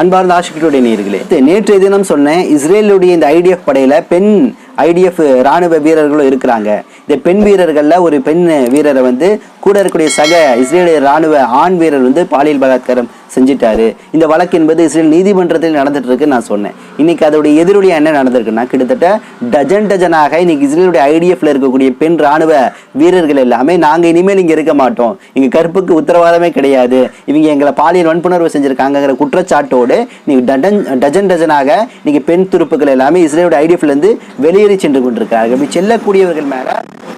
அன்பார்ந்த ஆஷிக்கிட்டோடைய நேர்களே நேற்றைய தினம் சொன்னேன் இஸ்ரேலுடைய இந்த ஐடிஎஃப் படையில பெண் ஐடிஎஃப் ராணுவ வீரர்களும் இருக்கிறாங்க. இந்த பெண் வீரர்கள்ல ஒரு பெண் வீரரை வந்து கூட இருக்கக்கூடிய சக இஸ்ரேலிய ராணுவ ஆண் வீரர் வந்து பாலியல் பலாத்காரம் செஞ்சிட்டாரு. இந்த வழக்கு என்பது இஸ்ரேல் நீதிமன்றத்தில் நடந்துட்டு இருக்கு நான் சொன்னேன். இன்னைக்கு அதோடைய எதிரொலியா என்ன நடந்திருக்குன்னா கிட்டத்தட்ட டஜன் டஜனாக இன்னைக்கு இஸ்ரேலுடைய ஐடிஎஃப்ல இருக்கக்கூடிய பெண் ராணுவ வீரர்கள் எல்லாமே நாங்க இனிமேல் இங்க இருக்க மாட்டோம். இங்க கருப்புக்கு உத்தரவாதமே கிடையாது. இவங்க எங்களை பாலியல் வன்புணர்வு செஞ்சிருக்காங்கிற குற்றச்சாட்டோடு இன்னைக்கு டஜன் டஜன் டஜனாக இன்னைக்கு பெண் துருப்புகள் எல்லாமே இஸ்ரேலுடைய ஐடிஎஃப்ல இருந்து வெளியேறி சென்று கொண்டிருக்காங்க இப்படி செல்லக்கூடியவர்கள் மேல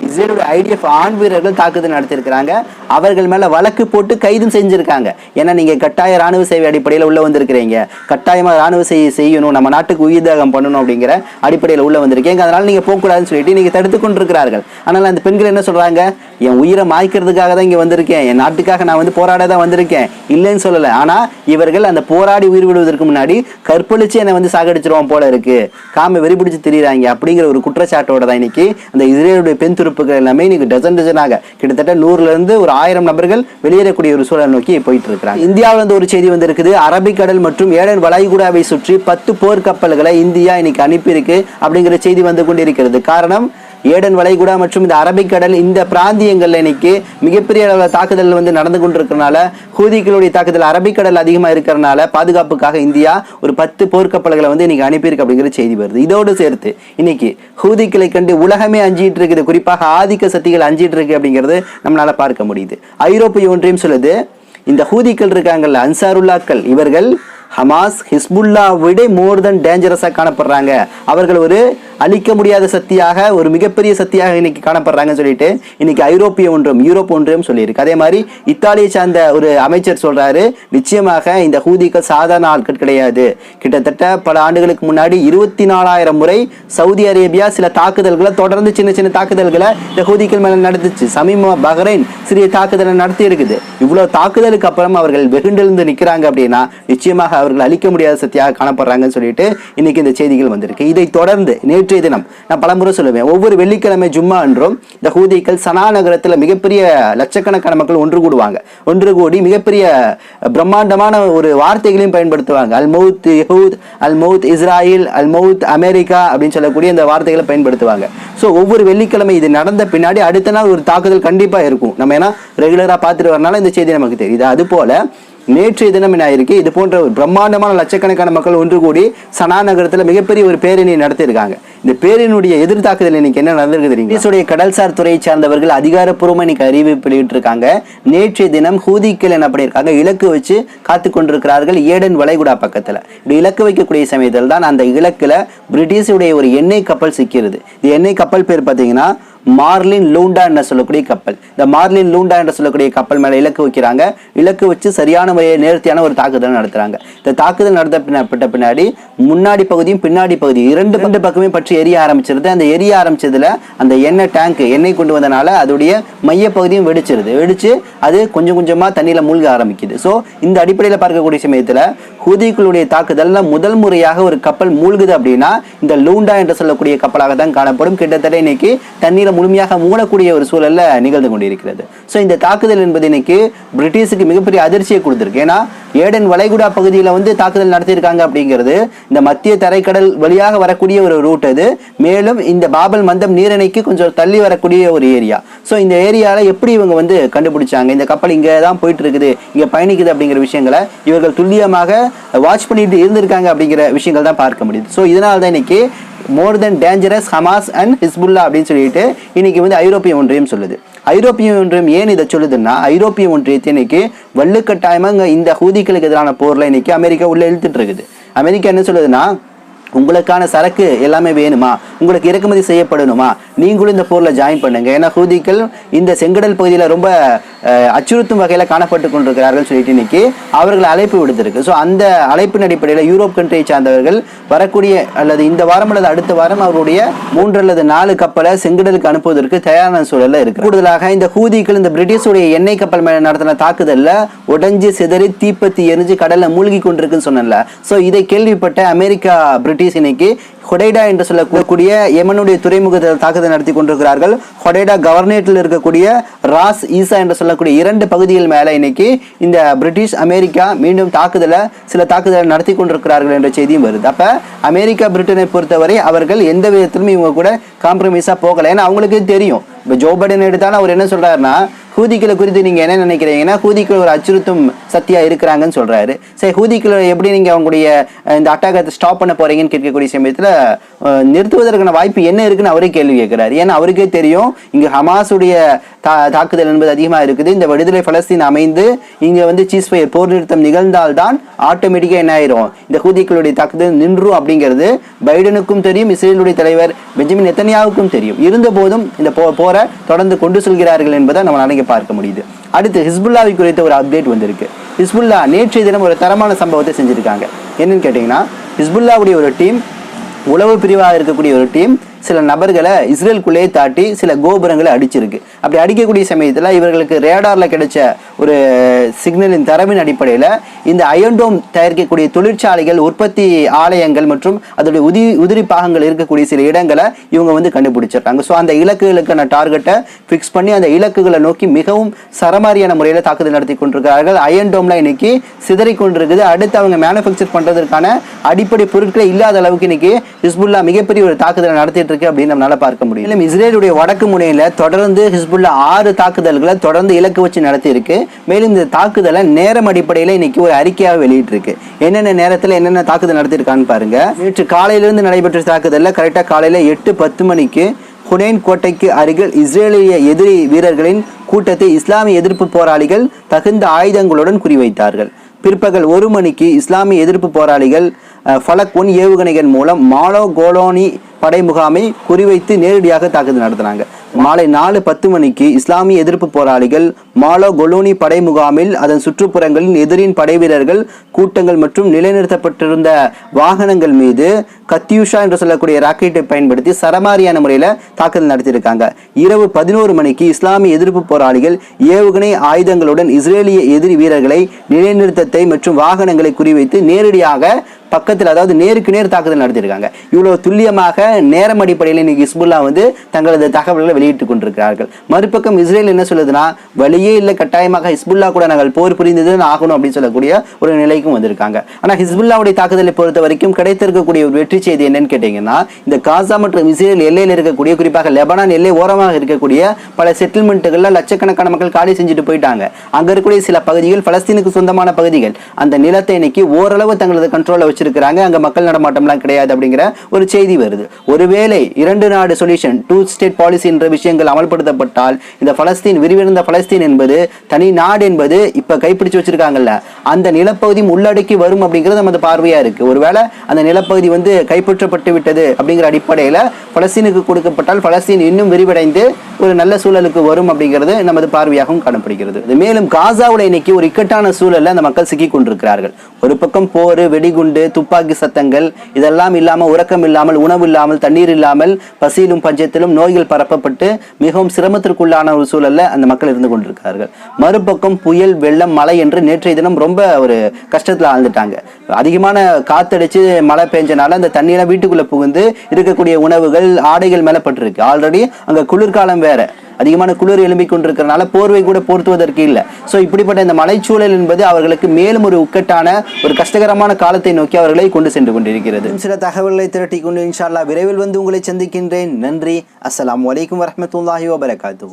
இஸ்ரேலுடைய ஐடிஎஃப் ஆண் வீரர்கள் தாக்குதல் நடத்தியிருக்கிறாங்க. அவர்கள் மேல வழக்கு போட்டு கைதும் செஞ்சிருக்காங்க. ஏன்னா நீங்க கட்டாய ராணுவ சேவை அடிப்படையில் உள்ள வந்திருக்கிறீங்க. கட்டாயமா ராணுவ சேவை செய்யணும் நம்ம நாட்டுக்கு உயிர் தியாகம் பண்ணணும் அப்படிங்கிற அடிப்படையில் உள்ள வந்திருக்கீங்க. அதனால நீங்க போகக்கூடாதுன்னு சொல்லிட்டு நீங்க தடுத்து கொண்டிருக்கிறார்கள். ஆனால் அந்த பெண்கள் என்ன சொல்றாங்க? என் உயிரை மாய்க்கிறதுக்காக தான் இங்கே வந்திருக்கேன். என் நாட்டுக்காக நான் வந்து போராட தான் வந்திருக்கேன். இல்லைன்னு சொல்லலை. ஆனால் இவர்கள் அந்த போராடி உயிர் விடுவதற்கு முன்னாடி கற்பழிச்சு என்னை வந்து சாகடிச்சிருவோம் போல இருக்கு. காம வெறி பிடிச்சு திரியிறாங்க அப்படிங்கிற ஒரு குற்றச்சாட்டோட தான் இன்னைக்கு அந்த இஸ்ரேலுடைய பெண் துருப்புகள் எல்லாமே இன்னைக்கு டசன் டசனாக கிட்டத்தட்ட நூறுலேருந்து ஒரு ஆயிரம் நபர்கள் வெளியேறக்கூடிய ஒரு சூழல் நோக்கி போயிட்டு இருக்கிறாங்க. இந்தியாவிலிருந்து ஒரு செய்தி வந்திருக்குது. அரபிக்கடல் மற்றும் ஏழன் வளைகுடாவை சுற்றி பத்து போர்க்கப்பல்களை இந்தியா இன்னைக்கு அனுப்பியிருக்கு அப்படிங்கிற செய்தி வந்து கொண்டிருக்கிறது. காரணம் ஏடன் வளைகுடா மற்றும் இந்த அரபிக்கடல் இந்த பிராந்தியங்கள்ல இன்னைக்கு மிகப்பெரிய அளவில் தாக்குதல் வந்து நடந்து கொண்டிருக்கிறனால ஹூதிகளுடைய தாக்குதல் அரபிக்கடல் அதிகமாக இருக்கிறனால பாதுகாப்புக்காக இந்தியா ஒரு பத்து போர்க்கப்பல்களை வந்து இன்னைக்கு அனுப்பியிருக்கு அப்படிங்கிற செய்தி வருது. இதோடு சேர்த்து இன்னைக்கு ஹூதிகளை கண்டு உலகமே அஞ்சிட்டு இருக்குது. குறிப்பாக ஆதிக்க சக்திகள் அஞ்சிட்டு இருக்கு அப்படிங்கிறது நம்மளால பார்க்க முடியுது. ஐரோப்பிய ஒன்றியம் சொல்லுது இந்த ஹூதிக்கள் இருக்காங்கல்ல அன்சாருல்லாக்கள் இவர்கள் ஹமாஸ் ஹிஸ்புல்லா விட மோர் தென் டேஞ்சரஸாக காணப்படுறாங்க. அவர்கள் ஒரு அழிக்க முடியாத சக்தியாக ஒரு மிகப்பெரிய சக்தியாக இன்னைக்கு காணப்படுறாங்கன்னு சொல்லிட்டு இன்னைக்கு ஐரோப்பிய ஒன்றியம் யூரோப் ஒன்றியம் சொல்லியிருக்கு. அதே மாதிரி இத்தாலியை சார்ந்த ஒரு அமைச்சர் சொல்றாரு நிச்சயமாக இந்த ஹூதிகள் சாதாரண ஆட்கள் கிடையாது. கிட்டத்தட்ட பல ஆண்டுகளுக்கு முன்னாடி இருபத்தி நாலாயிரம் முறை சவுதி அரேபியா சில தாக்குதல்களை தொடர்ந்து சின்ன சின்ன தாக்குதல்களை இந்த ஹூதிகள் மேல நடந்துச்சு சமீப பஹ்ரைன் சிறிய தாக்குதலை நடத்தி இருக்குது. இவ்வளவு தாக்குதலுக்கு அப்புறம் அவர்கள் வெகுண்டிலிருந்து நிக்கிறாங்க அப்படின்னா நிச்சயமாக அவர்கள் அழிக்க முடியாத சக்தியாக காணப்படுறாங்கன்னு சொல்லிட்டு இன்னைக்கு இந்த செய்திகள் வந்திருக்கு. இதை தொடர்ந்து நேற்றைய தினம் நான் பலமுறை சொல்லுவேன். ஒவ்வொரு வெள்ளிக்கிழமை ஜும்மா என்றும் இந்த ஹூதிகள் சனா நகரத்தில் மிகப்பெரிய லட்சக்கணக்கான மக்கள் ஒன்று கூடுவாங்க. ஒன்று கூடி மிகப்பெரிய பிரம்மாண்டமான ஒரு வார்த்தைகளையும் பயன்படுத்துவாங்க. அல் மவுத் யஹூத் அல் மவுத் இஸ்ராயில் அல் மவுத் அமெரிக்கா அப்படின்னு சொல்லக்கூடிய இந்த வார்த்தைகளை பயன்படுத்துவாங்க. ஸோ ஒவ்வொரு வெள்ளிக்கிழமை இது நடந்த பின்னாடி அடுத்த நாள் ஒரு தாக்குதல் கண்டிப்பாக இருக்கும். நம்ம ஏன்னா ரெகுலராக பார்த்துட்டு வரனால இந்த செய்தி நமக்கு தெரியுது. அது போல நேற்றைய தினம் என்ன ஆயிருக்கு? இது போன்ற ஒரு பிரம்மாண்டமான லட்சக்கணக்கான மக்கள் ஒன்று கூடி சனா நகரத்தில் மிகப்பெரிய ஒரு பேரணியை நடத்தியிருக்காங்க. இந்த பேரணியுடைய எதிர் தாக்குதல் இன்னைக்கு என்ன நடந்திருக்கு தெரியுங்க கடல்சார் துறையை சார்ந்தவர்கள் அதிகாரப்பூர்வமாக இன்னைக்கு அறிவிப்பு வெளியிட்டிருக்காங்க. நேற்றைய தினம் ஹூதிக்கள் என்ன பண்ணியிருக்காங்க இலக்கு வச்சு காத்து கொண்டிருக்கிறார்கள் ஏடன் வளைகுடா பக்கத்தில். இப்படி இலக்கு வைக்கக்கூடிய சமயத்தில் தான் அந்த இலக்கில் பிரிட்டிஷுடைய ஒரு எண்ணெய் கப்பல் சிக்கிறது இந்த எண்ணெய் கப்பல் பேர் பார்த்தீங்கன்னா மார்லின் லூண்டா என்று சொல்லக்கூடிய கப்பல். இந்த மார்லின் லூண்டா என்று சொல்லக்கூடிய கப்பல் மேலே இலக்கு வைக்கிறாங்க. இலக்கு வச்சு சரியான முறையை நேர்த்தியான ஒரு தாக்குதல் நடத்துறாங்க. இந்த தாக்குதல் நடத்தப்பட்ட பின்னாடி முன்னாடி பகுதியும் பின்னாடி பகுதியும் இரண்டு ரெண்டு பக்கமே பற்றி எரிய ஆரம்பிச்சிருது. அந்த எரிய ஆரம்பிச்சதுல அந்த எண்ணெய் டேங்க் எண்ணெய் கொண்டு வந்தனால அதோடைய மைய பகுதியும் வெடிச்சிருது. வெடிச்சு அது கொஞ்சம் கொஞ்சமா தண்ணியில மூழ்க ஆரம்பிக்குது. ஸோ இந்த அடிப்படையில் பார்க்கக்கூடிய சமயத்தில் ஹூதிகளுடைய தாக்குதல்ல முதல் முறையாக ஒரு கப்பல் மூழ்குது அப்படின்னா இந்த லூண்டா என்று சொல்லக்கூடிய கப்பலாக தான் காணப்படும். கிட்டத்தட்ட இன்னைக்கு தண்ணீரை முழுமையாக மூடக்கூடிய ஒரு சூழல்ல நிகழ்ந்து கொண்டிருக்கிறது. ஸோ இந்த தாக்குதல் என்பது இன்னைக்கு பிரிட்டிஷுக்கு மிகப்பெரிய அதிர்ச்சியை கொடுத்துருக்கு. ஏன்னா ஏடன் வளைகுடா பகுதியில் வந்து தாக்குதல் நடத்தியிருக்காங்க அப்படிங்கிறது இந்த மத்திய தரைக்கடல் வழியாக வரக்கூடிய ஒரு ரூட் அது. மேலும் இந்த பாபல் மந்தம் நீரணைக்கு கொஞ்சம் தள்ளி வரக்கூடிய ஒரு ஏரியா ஸோ இந்த ஏரியாவில் எப்படி இவங்க வந்து கண்டுபிடிச்சாங்க? இந்த கப்பல் இங்கே தான் போயிட்டு இருக்குது இங்கே பயணிக்குது அப்படிங்கிற விஷயங்களை இவர்கள் துல்லியமாக வாட்ச் பண்ணிட்டு இருந்திருக்காங்க அப்படிங்கிற விஷயங்கள் தான் பார்க்க முடியுது. ஸோ இதனால தான் இன்னைக்கு more than dangerous Hamas and Hezbollah அப்படின்னு சொல்லிட்டு இன்னைக்கு வந்து ஐரோப்பிய ஒன்றியம் சொல்லுது. ஐரோப்பிய ஒன்றியம் ஏன் இதை சொல்லுதுன்னா ஐரோப்பிய ஒன்றியத்தை இன்னைக்கு வள்ளுக்கட்டாயமாக இந்த ஹூதிகளுக்கு எதிரான போரில் இன்னைக்கு அமெரிக்கா உள்ளே இழுத்துட்டு இருக்குது. அமெரிக்கா என்ன சொல்லுதுன்னா உங்களுக்கான சரக்கு எல்லாமே வேணுமா? உங்களுக்கு இறக்குமதி செய்யப்படணுமா? நீங்களும் இந்த போரில் ஜாயின் பண்ணுங்க. ஏன்னா ஹூதிகள் இந்த செங்கடல் பகுதியில் ரொம்ப அச்சுறுத்தும் வகையில் காணப்பட்டு கொண்டிருக்கிறார்கள் சொல்லிட்டு இன்னைக்கு அவர்கள் அழைப்பு விடுத்திருக்கு. ஸோ அந்த அழைப்பின் அடிப்படையில் யூரோப் கண்ட்ரியை சார்ந்தவர்கள் வரக்கூடிய அல்லது இந்த வாரம் அல்லது அடுத்த வாரம் அவருடைய மூன்று அல்லது நாலு கப்பலை செங்கடலுக்கு அனுப்புவதற்கு தயாரான சூழலில் இருக்கு கூடுதலாக இந்த ஹூதிகள் இந்த பிரிட்டிஷுடைய எண்ணெய் கப்பல் மேலே நடத்தின தாக்குதலில் உடஞ்சி சிதறி தீப்பத்தி எரிஞ்சு கடலில் மூழ்கி கொண்டிருக்குன்னு சொன்னேன்ல. ஸோ இதை கேள்விப்பட்ட அமெரிக்கா பிரிட்டிஷ் ஹூத்திஸ் இன்னைக்கு ஹொடைடா என்று சொல்லக்கூடிய யமனுடைய துறைமுகத்தில் தாக்குதல் நடத்தி கொண்டிருக்கிறார்கள். ஹொடைடா கவர்னேட்டில் இருக்கக்கூடிய ராஸ் ஈசா என்று சொல்லக்கூடிய இரண்டு பகுதிகள் மேலே இன்னைக்கு இந்த பிரிட்டிஷ் அமெரிக்கா மீண்டும் தாக்குதலை சில தாக்குதலை நடத்தி கொண்டிருக்கிறார்கள் என்ற செய்தியும் வருது. அப்போ அமெரிக்கா பிரிட்டனை பொறுத்தவரை அவர்கள் எந்த விதத்திலும் இவங்க கூட காம்ப்ரமைஸாக போகலை. ஏன்னா அவங்களுக்கு தெரியும். இப்போ ஜோ பைடன் எடுத்தாலும் அவர் என்ன சொல்றாருன்னா ஹூதிக்களை குறித்து நீங்க என்ன நினைக்கிறீங்கன்னா ஹூதிக்கள் ஒரு அச்சுறுத்தும் சக்தியாக இருக்கிறாங்கன்னு சொல்றாரு. சரி ஹூதிக்களை எப்படி நீங்க அவங்களுடைய இந்த அட்டாகத்தை ஸ்டாப் பண்ண போறீங்கன்னு கேட்கக்கூடிய சமயத்தில் நிறுத்துவதற்கான வாய்ப்பு என்ன இருக்குன்னு அவரே கேள்வி கேட்குறாரு. ஏன்னா அவருக்கே தெரியும் இங்கே ஹமாஸுடைய தா தாக்குதல் என்பது அதிகமா இருக்குது. இந்த விடுதலை பலஸ்தீன் அமைந்து இங்கே வந்து சீஸ் ஃபயர் போர் நிறுத்தம் நிகழ்ந்தால்தான் ஆட்டோமேட்டிக்காக என்ன ஆயிரும்? இந்த ஹூதிக்களுடைய தாக்குதல் நின்றும் அப்படிங்கிறது பைடனுக்கும் தெரியும் இஸ்ரேலுடைய தலைவர் பெஞ்சமின் நெத்தனியாவுக்கும் தெரியும். இருந்த போதும் இந்த போ போரை தொடர்ந்து கொண்டு செல்கிறார்கள் என்பதை நம்ம நாளைக்கு பார்க்க முடியுது. அடுத்து ஹிஸ்புல்லாவை குறித்த ஒரு அப்டேட் வந்திருக்கு. ஹிஸ்புல்லா நேற்றைய தினம் ஒரு தரமான சம்பவத்தை செஞ்சிருக்காங்க. என்னன்னு கேட்டிங்கன்னா ஹிஸ்புல்லாவுடைய ஒரு டீம் உளவு பிரிவாக இருக்கக்கூடிய ஒரு டீம் சில நபர்களை இஸ்ரேலுக்குள்ளே தாட்டி சில கோபுரங்களை அடிச்சிருக்கு. அப்படி அடிக்கக்கூடிய சமயத்தில் இவர்களுக்கு ரேடாரில் கிடைச்ச ஒரு சிக்னலின் தரவின் அடிப்படையில் இந்த அயன்டோம் தயாரிக்கக்கூடிய தொழிற்சாலைகள் உற்பத்தி ஆலயங்கள் மற்றும் அதோடைய உதி உதிரி பாகங்கள் இருக்கக்கூடிய சில இடங்களை இவங்க வந்து கண்டுபிடிச்சிருக்காங்க. ஸோ அந்த இலக்குகளுக்கான டார்கெட்டை ஃபிக்ஸ் பண்ணி அந்த இலக்குகளை நோக்கி மிகவும் சரமாரியான முறையில் தாக்குதல் நடத்தி கொண்டிருக்கிறார்கள். அயன்டோம்ல இன்னைக்கு சிதறி கொண்டிருக்குது. அடுத்து அவங்க மேனுஃபேக்சர் பண்ணுறதுக்கான அடிப்படை பொருட்களை இல்லாத அளவுக்கு இன்னைக்கு ஹிஸ்புல்லா மிகப்பெரிய ஒரு தாக்குதலை நடத்திட்டு இருக்கு அப்படின்னு நம்மளால பார்க்க முடியும் மேலும் இஸ்ரேலுடைய வடக்கு முனையில தொடர்ந்து ஹிஸ்புல்லா ஆறு தாக்குதல்களை தொடர்ந்து இலக்கு வச்சு நடத்தி இருக்கு மேலும் இந்த தாக்குதலை நேரம் அடிப்படையில் இன்னைக்கு ஒரு அறிக்கையாக வெளியிட்டிருக்கு. என்னென்ன நேரத்தில் என்னென்ன தாக்குதல் நடத்திருக்கான்னு பாருங்க. நேற்று காலையிலிருந்து நடைபெற்ற தாக்குதல்ல கரெக்டாக காலையில எட்டு பத்து மணிக்கு ஹுனேன் கோட்டைக்கு அருகில் இஸ்ரேலிய எதிரி வீரர்களின் கூட்டத்தை இஸ்லாமிய எதிர்ப்பு போராளிகள் தகுந்த ஆயுதங்களுடன் குறிவைத்தார்கள். பிற்பகல் ஒரு மணிக்கு இஸ்லாமிய எதிர்ப்பு போராளிகள் ஃபலக் ஒன் ஏவுகணைகள் மூலம் மாலோ கோலோனி படை முகாமை குறிவைத்து நேரடியாக தாக்குதல் நடத்தினாங்க. மாலை நாலு பத்து மணிக்கு இஸ்லாமிய எதிர்ப்பு போராளிகள் மாலோ கொலோனி படை முகாமில் அதன் சுற்றுப்புறங்களில் எதிரின் படை வீரர்கள் கூட்டங்கள் மற்றும் நிலைநிறுத்தப்பட்டிருந்த வாகனங்கள் மீது கத்தியூஷா என்று சொல்லக்கூடிய ராக்கெட்டை பயன்படுத்தி சரமாரியான முறையில் தாக்குதல் நடத்தியிருக்காங்க. இரவு பதினோரு மணிக்கு இஸ்லாமிய எதிர்ப்பு போராளிகள் ஏவுகணை ஆயுதங்களுடன் இஸ்ரேலிய எதிரி வீரர்களை நிலைநிறுத்தத்தை மற்றும் வாகனங்களை குறிவைத்து நேரடியாக பக்கத்தில் அதாவது நேருக்கு நேர் தாக்குதல் நடத்தியிருக்காங்க. இவ்வளோ துல்லியமாக நேரம் அடிப்படையில் இன்னைக்கு ஹிஸ்புல்லா வந்து தங்களது தகவல்களை வெளியிட்டுக் கொண்டிருக்கிறார்கள். மறுபக்கம் இஸ்ரேல் என்ன சொல்லுதுன்னா வழியே இல்லை கட்டாயமாக ஹிஸ்புல்லா கூட நாங்கள் போர் புரிந்தது ஆகணும் அப்படின்னு சொல்லக்கூடிய ஒரு நிலைக்கும் வந்திருக்காங்க. ஆனால் ஹிஸ்புல்லாவுடைய தாக்குதலை பொறுத்த வரைக்கும் கிடைத்திருக்கக்கூடிய ஒரு வெற்றி செய்தி என்னன்னு கேட்டீங்கன்னா இந்த காசா மற்றும் இஸ்ரேல் எல்லையில் இருக்கக்கூடிய குறிப்பாக லெபனான் எல்லை ஓரமாக இருக்கக்கூடிய பல செட்டில்மெண்ட்டுகளில் லட்சக்கணக்கான மக்கள் காலி செஞ்சுட்டு போயிட்டாங்க. அங்கே இருக்கக்கூடிய சில பகுதிகள் பலஸ்தீனுக்கு சொந்தமான பகுதிகள். அந்த நிலத்தை இன்னைக்கு ஓரளவு தங்களது கண்ட்ரோலில் வச்சிருக்கிறாங்க. அங்க மக்கள் நடமாட்டம்லாம் கிடையாது அப்படிங்கிற ஒரு செய்தி வருது. ஒருவேளை இரண்டு நாடு சொல்யூஷன் டூ ஸ்டேட் பாலிசி என்ற விஷயங்கள் அமல்படுத்தப்பட்டால் இந்த பலஸ்தீன் விரிவடைந்த பலஸ்தீன் என்பது தனி நாடு என்பது இப்ப கைப்பிடிச்சு வச்சிருக்காங்கல்ல அந்த நிலப்பகுதியும் உள்ளடக்கி வரும் அப்படிங்கிறது நமது பார்வையா இருக்கு. ஒருவேளை அந்த நிலப்பகுதி வந்து கைப்பற்றப்பட்டு விட்டது அப்படிங்கிற அடிப்படையில பலஸ்தீனுக்கு கொடுக்கப்பட்டால் பலஸ்தீன் இன்னும் விரிவடைந்து ஒரு நல்ல சூழலுக்கு வரும் அப்படிங்கிறது நமது பார்வையாகவும் காணப்படுகிறது. இது மேலும் காசாவுல இன்னைக்கு ஒரு இக்கட்டான சூழல்ல அந்த மக்கள் சிக்கி கொண்டிருக்கிறார்கள். ஒரு பக்கம் போர் வெடிகுண்டு துப்பாக்கி சத்தங்கள் இதெல்லாம் இல்லாமல் உறக்கம் இல்லாமல் உணவு இல்லாமல் தண்ணீர் இல்லாமல் பசியிலும் பஞ்சத்திலும் நோய்கள் பரப்பப்பட்டு மிகவும் சிரமத்திற்குள்ளான ஒரு சூழல்ல அந்த மக்கள் இருந்து கொண்டிருக்கிறார்கள். மறுபக்கம் புயல் வெள்ளம் மழை என்று நேற்றைய தினம் ரொம்ப ஒரு கஷ்டத்தில் ஆழ்ந்துட்டாங்க. அதிகமான காத்தடிச்சு மழை பெஞ்சனால அந்த தண்ணியெல்லாம் வீட்டுக்குள்ளே புகுந்து இருக்கக்கூடிய உணவுகள் ஆடைகள் மேலே பட்டிருக்கு ஆல்ரெடி அங்கே குளிர்காலம் வேற. அதிகமான குளிர் எழும்பிக் கொண்டிருக்கிறனால போர்வை கூட போர்த்துவதற்கு இல்லை. ஸோ இப்படிப்பட்ட இந்த மலைச்சூழல் என்பது அவர்களுக்கு மேலும் ஒரு உக்கட்டான ஒரு கஷ்டகரமான காலத்தை நோக்கி அவர்களை கொண்டு சென்று கொண்டிருக்கிறது. சில தகவல்களை திரட்டி கொண்டு இன்ஷால்லா விரைவில் வந்து உங்களை சந்திக்கின்றேன். நன்றி. அஸ்லாம் வலைக்கம் வரமத்துல்லாஹி வபரகாத்து